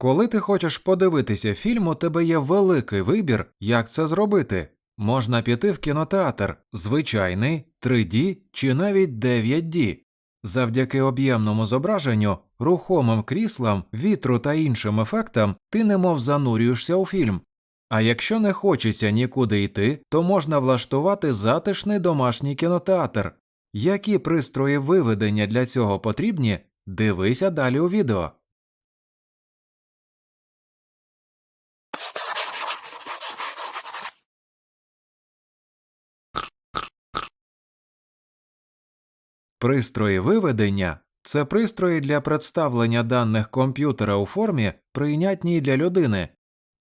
Коли ти хочеш подивитися фільм, у тебе є великий вибір, як це зробити. Можна піти в кінотеатр, звичайний, 3D чи навіть 9D. Завдяки об'ємному зображенню, рухомим кріслам, вітру та іншим ефектам ти немов занурюєшся у фільм. А якщо не хочеться нікуди йти, то можна влаштувати затишний домашній кінотеатр. Які пристрої виведення для цього потрібні, дивися далі у відео. Пристрої виведення це пристрої для представлення даних комп'ютера у формі, прийнятній для людини.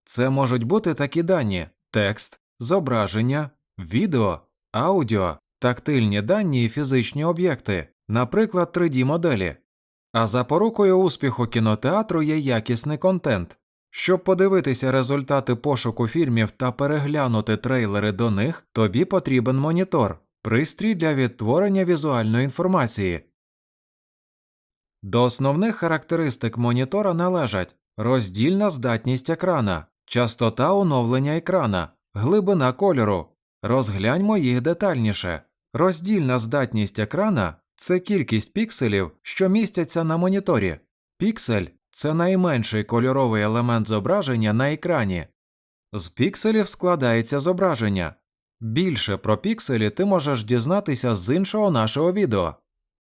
Це можуть бути такі дані: текст, зображення, відео, аудіо, тактильні дані і фізичні об'єкти, наприклад, 3D моделі. А запорукою успіху кінотеатру є якісний контент. Щоб подивитися результати пошуку фільмів та переглянути трейлери до них, тобі потрібен монітор, пристрій для відтворення візуальної інформації. До основних характеристик монітора належать роздільна здатність екрана, частота оновлення екрана, глибина кольору. Розгляньмо їх детальніше. Роздільна здатність екрана це кількість пікселів, що містяться на моніторі. Піксель це найменший кольоровий елемент зображення на екрані. З пікселів складається зображення. Більше про пікселі ти можеш дізнатися з іншого нашого відео.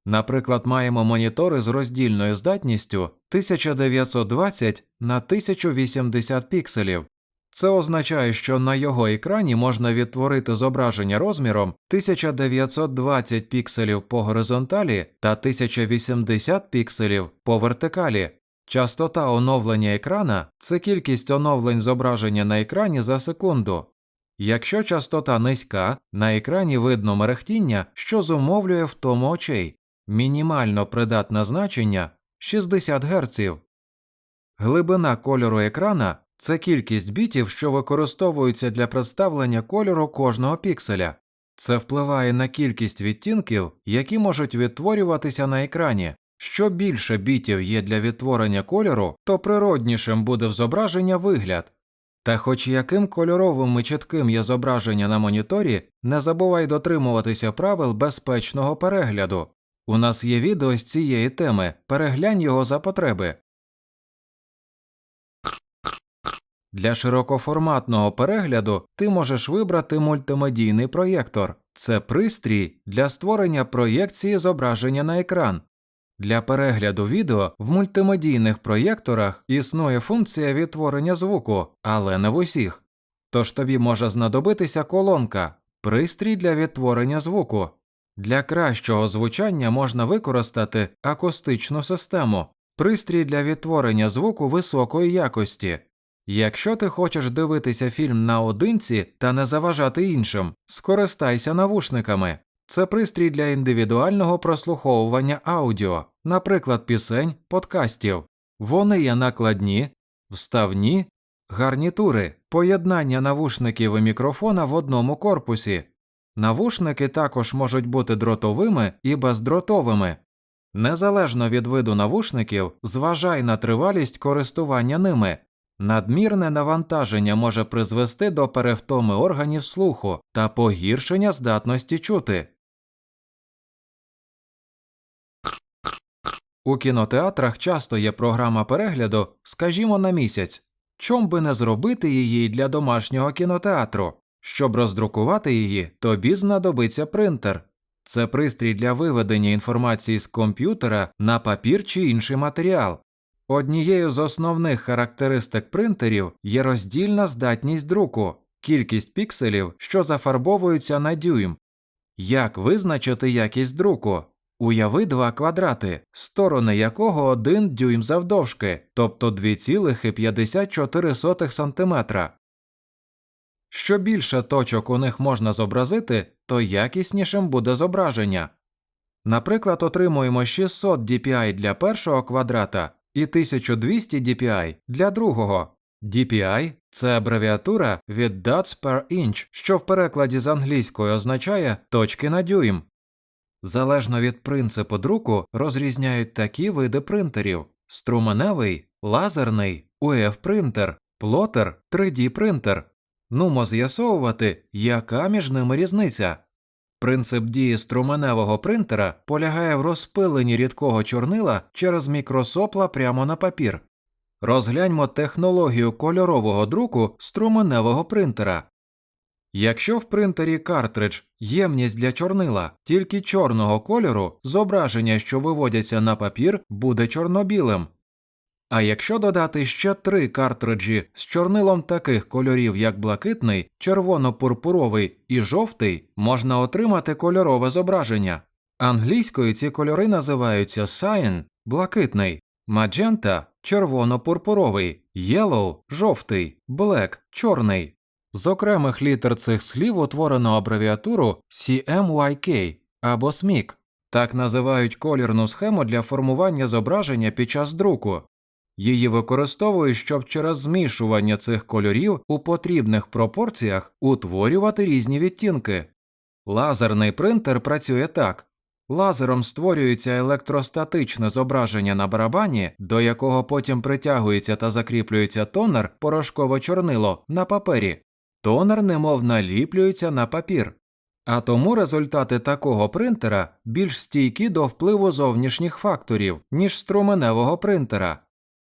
Наприклад, маємо монітори з роздільною здатністю 1920 на 1080 пікселів. Це означає, що на його екрані можна відтворити зображення розміром 1920 пікселів по горизонталі та 1080 пікселів по вертикалі. Частота оновлення екрана це кількість оновлень зображення на екрані за секунду. Якщо частота низька, на екрані видно мерехтіння, що зумовлює втому очей. Мінімально придатне значення 60 Гц. Глибина кольору екрана це кількість бітів, що використовуються для представлення кольору кожного пікселя. Це впливає на кількість відтінків, які можуть відтворюватися на екрані. Що більше бітів є для відтворення кольору, то природнішим буде в зображення вигляд. Та хоч яким кольоровим і чітким є зображення на моніторі, не забувай дотримуватися правил безпечного перегляду. У нас є відео з цієї теми, переглянь його за потреби. Для широкоформатного перегляду ти можеш вибрати мультимедійний проєктор. Це пристрій для створення проєкції зображення на екран. Для перегляду відео в мультимедійних проєкторах існує функція відтворення звуку, але не в усіх. Тож тобі може знадобитися колонка, пристрій для відтворення звуку. Для кращого звучання можна використати акустичну систему, пристрій для відтворення звуку високої якості. Якщо ти хочеш дивитися фільм наодинці та не заважати іншим, скористайся навушниками. Це пристрій для індивідуального прослуховування аудіо, наприклад, пісень, подкастів. Вони є накладні, вставні, гарнітури, поєднання навушників і мікрофона в одному корпусі. Навушники також можуть бути дротовими і бездротовими. Незалежно від виду навушників, зважай на тривалість користування ними. Надмірне навантаження може призвести до перевтоми органів слуху та погіршення здатності чути. У кінотеатрах часто є програма перегляду, скажімо, на місяць. Чом би не зробити її для домашнього кінотеатру? Щоб роздрукувати її, тобі знадобиться принтер. Це пристрій для виведення інформації з комп'ютера на папір чи інший матеріал. Однією з основних характеристик принтерів є роздільна здатність друку, кількість пікселів, що зафарбовуються на дюйм. Як визначити якість друку? Уяви два квадрати, сторони якого 1 дюйм завдовжки, тобто 2,54 см. Що більше точок у них можна зобразити, то якіснішим буде зображення. Наприклад, отримуємо 600 dpi для першого квадрата і 1200 dpi для другого. DPI – це абревіатура від Dots per inch, що в перекладі з англійської означає точки на дюйм. Залежно від принципу друку розрізняють такі види принтерів: струменевий, лазерний, UF принтер, плотер, 3D принтер. Нумо з'ясовувати, яка між ними різниця. Принцип дії струменевого принтера полягає в розпиленні рідкого чорнила через мікросопла прямо на папір. Розгляньмо технологію кольорового друку струменевого принтера. Якщо в принтері картридж ємність для чорнила тільки чорного кольору, зображення, що виводяться на папір, буде чорно-білим. А якщо додати ще три картриджі з чорнилом таких кольорів, як блакитний, червоно-пурпуровий і жовтий, можна отримати кольорове зображення. Англійською ці кольори називаються cyan – блакитний, magenta – червоно-пурпуровий, yellow – жовтий, black – чорний. З окремих літер цих слів утворено абревіатуру CMYK або SMYK. Так називають колірну схему для формування зображення під час друку. Її використовують, щоб через змішування цих кольорів у потрібних пропорціях утворювати різні відтінки. Лазерний принтер працює так. Лазером створюється електростатичне зображення на барабані, до якого потім притягується та закріплюється тонер порошкове чорнило на папері. Тонер немов наліплюється на папір. А тому результати такого принтера більш стійкі до впливу зовнішніх факторів, ніж струменевого принтера.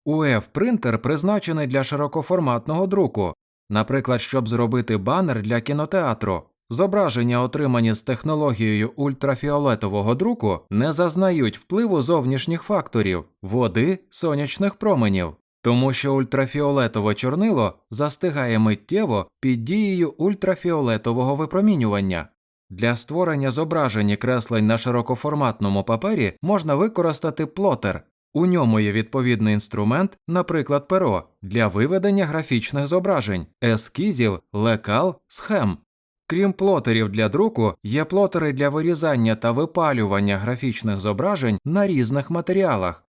UF принтер призначений для широкоформатного друку, наприклад, щоб зробити банер для кінотеатру. Зображення, отримані з технологією ультрафіолетового друку, не зазнають впливу зовнішніх факторів води, сонячних променів, тому що ультрафіолетове чорнило застигає миттєво під дією ультрафіолетового випромінювання. Для створення зображень і креслень на широкоформатному папері можна використати плотер. У ньому є відповідний інструмент, наприклад, перо, для виведення графічних зображень, ескізів, лекал, схем. Крім плотерів для друку, є плотери для вирізання та випалювання графічних зображень на різних матеріалах.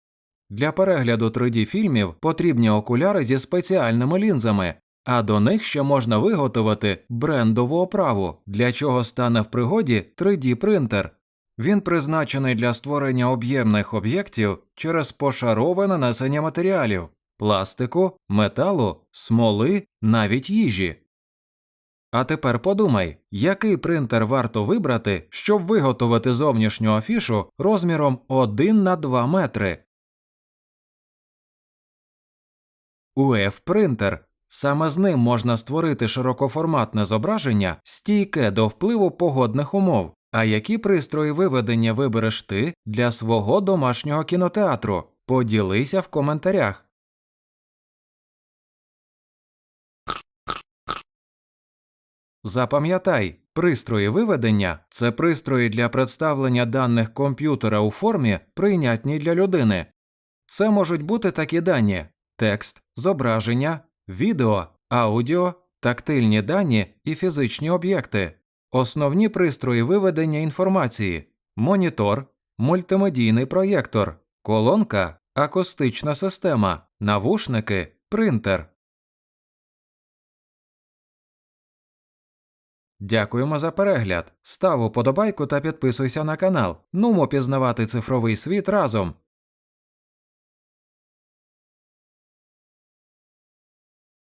Для перегляду 3D фільмів потрібні окуляри зі спеціальними лінзами, а до них ще можна виготовити брендову оправу, для чого стане в пригоді 3D принтер. Він призначений для створення об'ємних об'єктів через пошарове нанесення матеріалів пластику, металу, смоли, навіть їжі. А тепер подумай, який принтер варто вибрати, щоб виготовити зовнішню афішу розміром 1 на 2 метри. UF принтер. Саме з ним можна створити широкоформатне зображення, стійке до впливу погодних умов. А які пристрої виведення вибереш ти для свого домашнього кінотеатру? Поділися в коментарях. Запам'ятай, пристрої виведення це пристрої для представлення даних комп'ютера у формі, прийнятній для людини. Це можуть бути такі дані: текст, зображення, відео, аудіо, тактильні дані і фізичні об'єкти. Основні пристрої виведення інформації: монітор, мультимедійний проєктор, колонка, акустична система, навушники, принтер. Дякуємо за перегляд. Став уподобайку та підписуйся на канал. Нумо пізнавати цифровий світ разом.